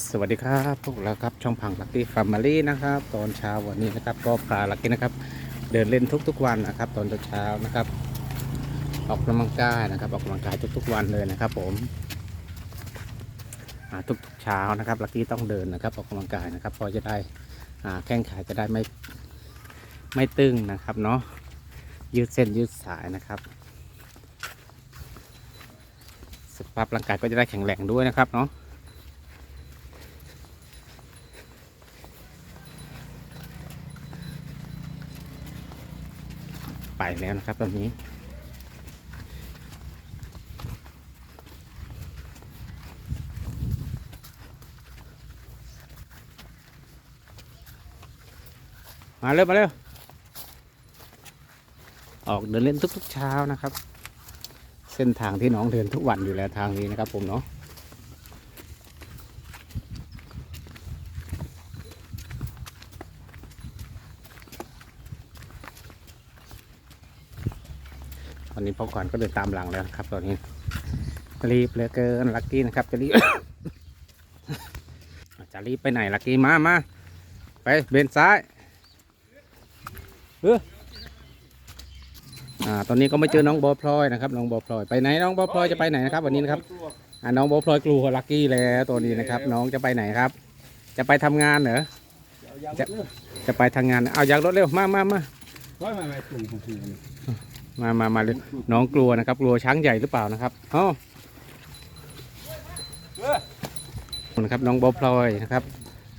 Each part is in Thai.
สวัสดีครับพวกเราครับช่องพังลักกี้ฟาร์มารี่นะครับ ตอนเช้าวันนี้นะครับ ก็พาลักกี้นะครับ เดินเล่นทุกๆวันนะครับ ตอนเช้านะครับ ออกกำลังกายนะครับ ออกกำลังกายทุกๆวันเลยนะครับ ผมทุกๆเช้านะครับลักกี้ต้องเดินนะครับ ออกกำลังกายนะครับพอจะได้แข้งขาจะได้ไม่ไม่ตึงนะครับเนาะยืดเส้นยืดสายนะครับสุขภาพร่างกายก็จะได้แข็งแรงด้วยนะครับเนาะ ไปแล้วนะครับ ตอนนี้ มาเร็วมาเร็วออกเดินเล่นทุกๆเช้านะครับ เส้นทางที่น้องเดินทุกวันอยู่แล้วทางนี้นะครับผมเนาะ อนนี้พ่อขวัญก็เดินตามหลังแล้วครับ ตอนนี้รีบเหลือเกินลักกี้นะครับจะรีบจะรีบไปไหนลักกี้มามาไปเบนซ้ายเอออ่าตอนนี้ก็ไม่เจอน้องบอพลอยนะครับน้องบอพลอยไปไหนน้องบอพลอยจะไปไหนนะครับวันนี้นะครับอ่าน้องบอพลอยกลัวลักกี้แล้วตัวนี้นะครับ น้องจะไปไหนครับ จะไปทำงานเหรอจะจะไปทำงานเอาอยากรถเร็วมามามา มามามาเลยน้องกลัวนะครับ กลัวช้างใหญ่หรือเปล่านะครับอ๋อนะครับน้องบอพลอยนะครับ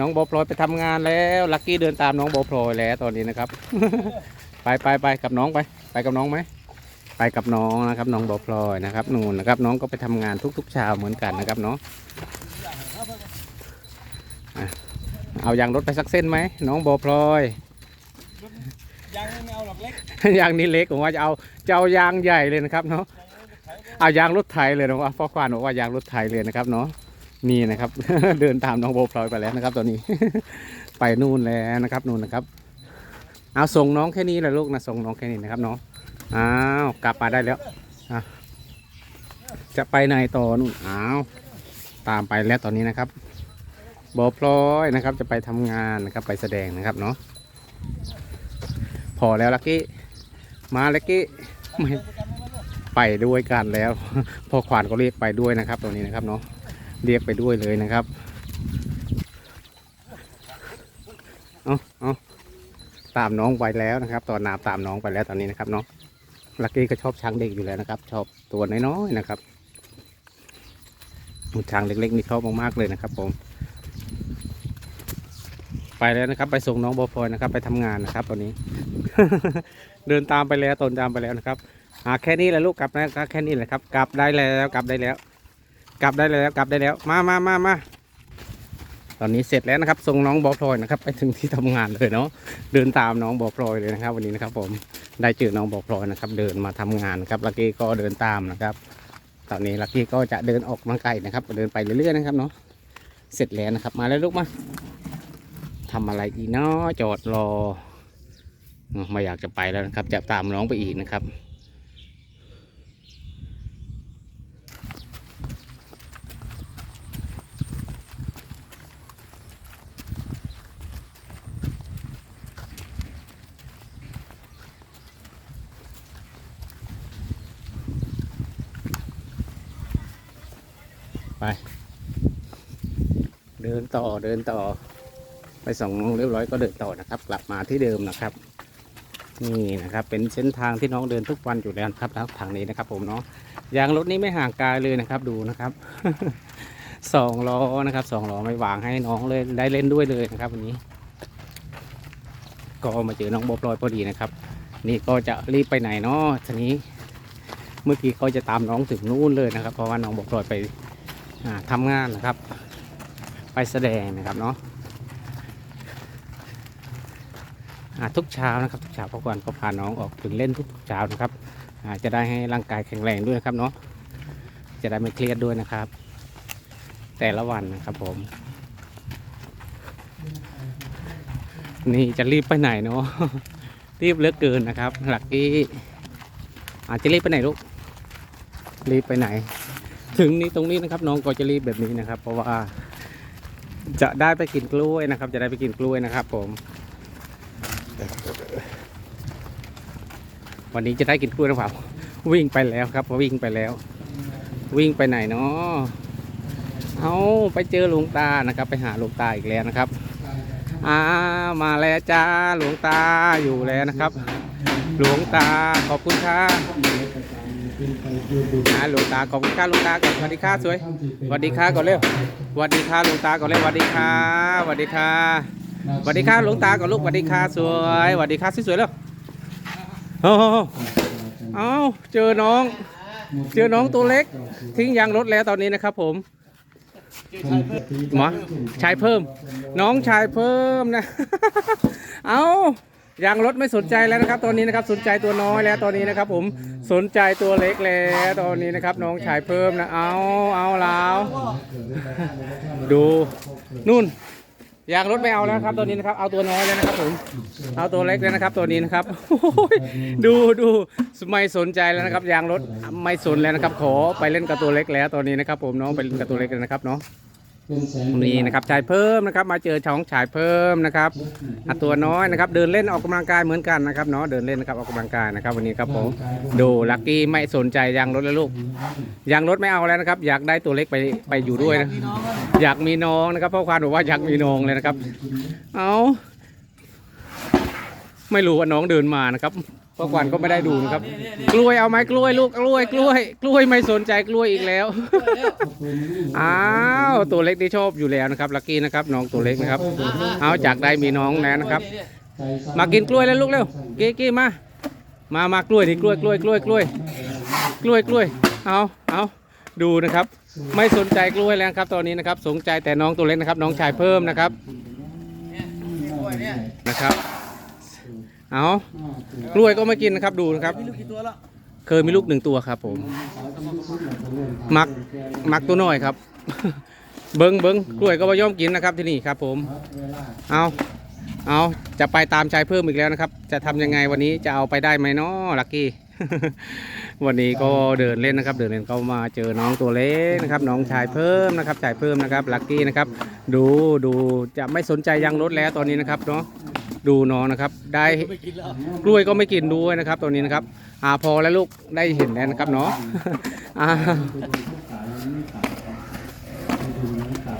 น้องบอพลอยไปทำงานแล้วลักกี้เดินตามน้องบอพลอยแล้วตอนนี้นะครับ ไปไปไปกับน้องไป ไปกับน้องไหมไปกับน้องนะครับน้องบอพลอยนะครับนู่นนะครับน้องก็ไปทำงานทุกๆเช้าเหมือนกันนะครับเนาะเอายางรถไปสักเส้นไหมน้องบอพลอยยังไม่เอา อกเล็กยางนี้เล็กผมว่าจะเอาจะเอายางใหญ่เลยนะครับเนาะเอายางรถไถเลยนะว่าพ่อควานบอกว่ายางรถไถเลยนะครับเนาะนี่นะครับ เดินตามน้องโบพลอยไปแล้วนะครับตอนนี้ ไปนู่นแล้วนะครับนู่นนะครับ เอาส่งน้องแค่นี้แหละลูกนะส่งน้องแค่นี้นะครับน้องอ้าวกลับมาได้แล้วอะจะไปไหนต่อนู่นอ้าวตามไปแล้วตอนนี้นะครับโบพลอยนะครับจะไปทำงานนะครับไปแสดงนะครับเนาะ พอแล้วลักกี้มาลักกี้ไม่ไปด้วยกันแล้วพอขวานก็เรียกไปด้วยนะครับตรงนี้นะครับเนาะเรียกไปด้วยเลยนะครับเอาเอาตามน้องไปแล้วนะครับ ตอนนาตามน้องไปแล้วตอนนี้นะครับเนาะลักกี้ก็ชอบช้างเด็กอยู่แล้วนะครับ ชอบตัวน้อยๆนะครับช้างเล็กๆนี่ชอบมากๆเลยนะครับ ผม ไปแล้วนะครับ ไปส่งน้องบอฟอยนะครับ ไปทำงานนะครับตอนนี้ เดินตามไปแล้วตนตามไปแล้วนะครับอาแค่นี้แหละลูกกลับนะแค่นี้แหละครับ กลับได้แล้วกลับได้แล้ว กลับได้แล้วกลับได้แล้ว มามามามาตอนนี้เสร็จแล้วนะครับส่งน้องบอพลอยนะครับ ไปถึงที่ทำงานเลยเนาะเดินตามน้องบอพลอยเลยนะครับ วันนี้นะครับ ผมได้เจอน้องบอพลอยนะครับ เดินมาทำงานครับลักกี้ก็เดินตามนะครับ ตอนนี้ลักกี้ก็จะเดินออกกำลังกายนะครับ เดินไปเรื่อยๆนะครับเนาะเสร็จแล้วนะครับ มาแล้วลูกมาทำอะไรอีกเนาะจอดรอ ไม่อยากจะไปแล้วนะครับ จะตามน้องไปอีกนะครับ ไป เดินต่อเดินต่อไปส่งน้องเรียบร้อยก็เดินต่อนะครับ กลับมาที่เดิมนะครับ นี่นะครับเป็นเส้นทางที่น้องเดินทุกวันอยู่แล้วครับแล้วทางนี้นะครับผมเนาะยางรถนี้ไม่ห่างไกลเลยนะครับดูนะครับสองล้อนะครับสองล้อไม่วางให้น้องเลยได้เล่นด้วยเลยนะครับวันนี้ ก็มาเจอน้องโบพลอยพอดีนะครับ นี่ก็จะรีบไปไหนเนาะทีนี้ เมื่อกี้เขาจะตามน้องถึงนู่นเลยนะครับ เพราะว่าน้องโบพลอยไปอ่าทำงานนะครับ ไปแสดงนะครับเนาะ อ่า ทุกเช้านะครับทุกเช้าพ่อควรก็พาน้องออกถึงเล่นทุกๆเช้านะครับจะได้ให้ร่างกายแข็งแรงด้วยนะครับเนาะจะได้ไม่เครียดด้วยนะครับ แต่ละวันนะครับผม นี่จะรีบไปไหนเนาะรีบเลือเกินนะครับ หลักกี้อาจจะรีบไปไหนลูกรีบไปไหน ถึงนี้ตรงนี้นะครับ น้องก็จะรีบแบบนี้นะครับ เพราะว่าจะได้ไปกินกล้วยนะครับ จะได้ไปกินกล้วยนะครับ ผม วันนี้จะได้กินกล้วยหรือเปล่า วิ่งไปแล้วครับวิ่งไปแล้ว วิ่งไปไหนเนาะเอาไปเจอหลวงตานะครับ ไปหาหลวงตาอีกแล้วนะครับอ่ามาแล้วจ้าหลวงตาอยู่แล้วนะครับ หลวงตาขอบคุณค่ะอ่าหลวงตาขอบคุณค่ะหลวงตาก่อนสวัสดีค่ะสวยสวัสดีค่ะก่อนเร็วสวัสดีค่ะหลวงตาก่อนเร็วสวัสดีค่ะสวัสดีค่ะสวัสดีค่ะหลวงตาก่อนลูกสวัสดีค่ะสวยสวัสดีค่ะสวยๆเร็ว โอ้โหเอาเจอน้อง เจอน้องตัวเล็ก ทิ้งยางรถแล้วตอนนี้นะครับผมหมอชายเพิ่ม น้องชายเพิ่มนะ เอายางรถไม่สนใจแล้วนะครับ ตอนนี้นะครับสนใจตัวน้อยแล้วตอนนี้นะครับ ผมสนใจตัวเล็กแล้วตอนนี้นะครับ น้องชายเพิ่มนะเอาเอาแล้วดูนู่น ยางรถไม่เอาแล้วครับตัวนี้นะครับ เอาตัวน้อยแล้วนะครับผม เอาตัวเล็กแล้วนะครับตัวนี้นะครับดูดูไม่สนใจแล้วนะครับ ยางรถไม่สนแล้วนะครับ ขอไปเล่นกับตัวเล็กแล้วตอนนี้นะครับ ผมน้องไปเล่นกับตัวเล็กแล้วนะครับเนาะ นี่นะครับชายเพิ่มนะครับ มาเจอช่องชายเพิ่มนะครับอะตัวน้อยนะครับ เดินเล่นออกกำลังกายเหมือนกันนะครับเนาะเดินเล่นนะครับออกกำลังกายนะครับ วันนี้ครับผมดูลักกี้ไม่สนใจยางรถแล้วลูกยางรถไม่เอาแล้วนะครับ อยากได้ตัวเล็กไปไปอยู่ด้วยนะอยากมีน้องนะครับพ่อควานบอกว่าอยากมีน้องเลยนะครับ เอา ไม่รู้ว่าน้องเดินมานะครับพ่อควานก็ไม่ได้ดูนะครับ กล้วยเอาไหมกล้วยลูกกล้วยกล้วย กล้วยไม่สนใจกล้วยอีกแล้ว อ้าวตัวเล็กที่ชอบอยู่แล้วนะครับลักกี้นะครับน้องตัวเล็กนะครับ เอาจากได้มีน้องแล้วนะครับ มากินกล้วยแล้วลูกเร็วกี้กี้มามามากล้วยนี่กล้วยกล้วยกล้วยกล้วย กล้วยกล้วย เอาเอาดูนะครับ ไม่สนใจกล้วยแล้วครับตอนนี้นะครับ สนใจแต่น้องตัวเล็กนะครับ น้องชายเพิ่มนะครับนะครับ เอากล้วยก็ไม่กินนะครับดูนะครับ เคยมีลูกหนึ่งตัวครับผมมักมักตัวน้อยครับ เบิ้งเบิ้งกล้วยก็ไม่ยอมกินนะครับที่นี่ครับ ผม เอาเอาจะไปตามชายเพิ่มอีกแล้วนะครับ จะทำยังไงวันนี้จะเอาไปได้ไหมเนาะลักกี้วันนี้ก็เดินเล่นนะครับ เดินเล่นก็มาเจอน้องตัวเล็กนะครับ น้องชายเพิ่มนะครับชายเพิ่มนะครับลักกี้นะครับ ดูดูจะไม่สนใจยางรถแล้วตอนนี้นะครับเนาะ ดูน้องนะครับ ได้กล้วยก็ไม่กินด้วยนะครับตัวนี้นะครับอ่าพอแล้วลูกได้เห็นแล้วนะครับเนาะอ่า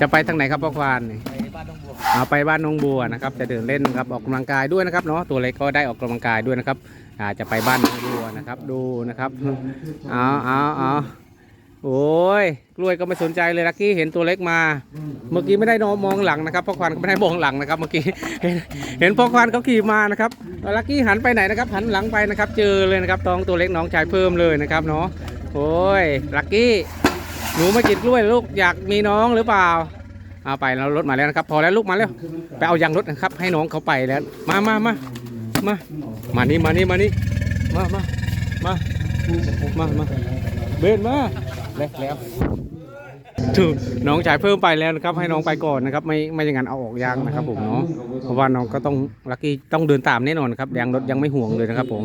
จะไปทางไหนครับพ่อควานนี่อ่าไปบ้านน้องบัวนะครับ จะเดินเล่นครับออกกำลังกายด้วยนะครับเนาะตัวเล็กก็ได้ออกกำลังกายด้วยนะครับอาจะไปบ้านน้องบัวนะครับ ดูนะครับเอาเอาเอา โอ้ยกล้วยก็ไม่สนใจเลยลักกี้เห็นตัวเล็กมา เมื่อกี้ไม่ได้นอนมองหลังนะครับพ่อควานก็ไม่ได้มองหลังนะครับ เมื่อกี้เห็นเห็นพ่อควานเขาขี่มานะครับลักกี้หันไปไหนนะครับ หันหลังไปนะครับ เจอเลยนะครับตองตัวเล็กน้องชายเพิ่มเลยนะครับเนาะโอ้ยลักกี้หนูมากินกล้วยลูกอยากมีน้องหรือเปล่าเอาไปแล้วรถมาแล้วนะครับ พอแล้วลูกมาแล้วไปเอายางรถนะครับ ให้น้องเขาไปแล้ว มามามามามานี่มานี่มานี่มามามามามาเบนมา แล้วแล้วถูกน้องชายเพิ่มไปแล้วนะครับ ให้น้องไปก่อนนะครับ ไม่ไม่อย่างนั้นเอาออกยางนะครับ ผมเนาะเพราะว่าน้องก็ต้องลักกี้ต้องเดินตามแน่นอนครับยางรถยังไม่ห่วงเลยนะครับ ผม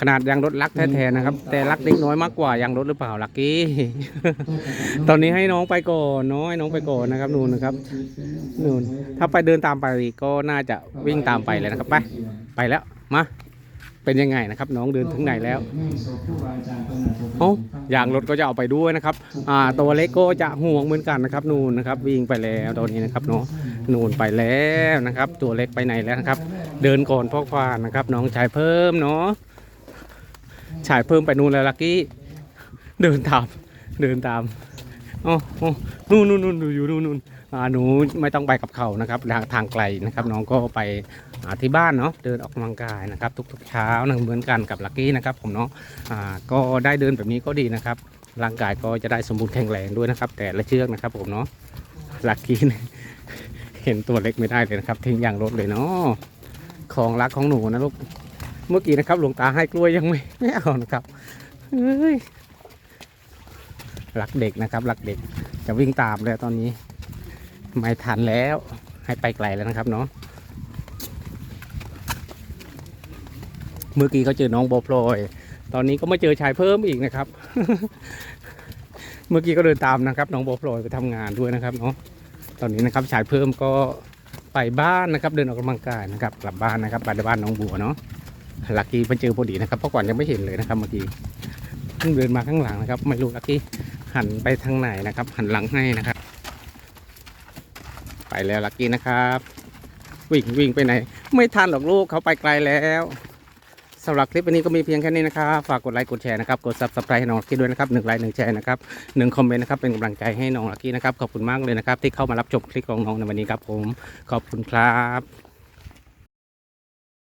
ขนาดยางรถรักแท้ๆนะครับ แต่รักเล็กน้อยมากกว่ายางรถหรือเปล่าลักกี้ ตอนนี้ให้น้องไปก่อนน้อยน้องไปก่อนนะครับนู่นนะครับนู่นถ้าไปเดินตามไปก็น่าจะวิ่งตามไปเลยนะครับ ไป ไปแล้วมา เป็นยังไงนะครับ น้องเดินถึงไหนแล้วเอ้ายางรถก็จะเอาไปด้วยนะครับอ่าตัวเล็กก็จะห่วงเหมือนกันนะครับ นูนนะครับ วิ่งไปแล้วตอนนี้นะครับเนาะนูนไปแล้วนะครับ ตัวเล็กไปไหนแล้วนะครับ เดินก่อนพ่อควานนะครับ น้องชายเพิ่มเนาะชายเพิ่มไปนู่นแล้วลักกี้เดินตามเดินตามอ๋ออ๋อนู่นนู่นนู่นอยู่นู่นนู่นอ่า หนูไม่ต้องไปกับเขานะครับทางไกลนะครับ น้องก็ไปที่บ้านเนาะเดินออกกำลังกายนะครับ ทุกๆเช้านะเหมือนกันกับลักกี้นะครับ ผมเนาะก็ได้เดินแบบนี้ก็ดีนะครับ ร่างกายก็จะได้สมบูรณ์แข็งแรงด้วยนะครับ แต่ละเชือกนะครับผมเนาะลักกี้เห็นตัวเล็กไม่ได้เลยนะครับ ทิ้งอย่างรถเลยเนาะของรักของหนูนะลูกเมื่อกี้นะครับหลวงตาให้กล้วยยังไม่ไม่เอานะครับเฮ้ยรักเด็กนะครับรักเด็กจะวิ่งตามแล้วตอนนี้ ไม่ทันแล้ว ให้ไปไกลแล้วนะครับเนาะเมื่อกี้เขาเจอน้องโบพลอย ตอนนี้ก็มาเจอชายเพิ่มอีกนะครับ เมื่อกี้ก็เดินตามนะครับ น้องโบพลอยไปทำงานด้วยนะครับเนาะตอนนี้นะครับชายเพิ่มก็ไปบ้านนะครับ เดินออกกำลังกายนะครับ กลับบ้านนะครับบ้านบ้านน้องบัวเนาะลักกี้ไปเจอพอดีนะครับเพราะก่อนยังไม่เห็นเลยนะครับเมื่อกี้เพิ่งเดินมาข้างหลังนะครับ ไม่รู้ลักกี้หันไปทางไหนนะครับ หันหลังให้นะครับ ไปแล้วลักกี้นะครับ วิ่งวิ่งไปไหน ไม่ทันหรอกลูกเขาไปไกลแล้วสำหรับคลิปวันนี้ก็มีเพียงแค่นี้นะครับฝากกดไลค์กดแชร์นะครับกดซับสไครต์ให้น้องลักกี้ด้วยนะครับหนึ่งไลค์หนึ่งแชร์นะครับหนึ่งคอมเมนต์นะครับเป็นกำลังใจให้น้องลักกี้นะครับขอบคุณมากเลยนะครับที่เข้ามารับชมคลิปของน้องในวันนี้ครับผมขอบคุณครับ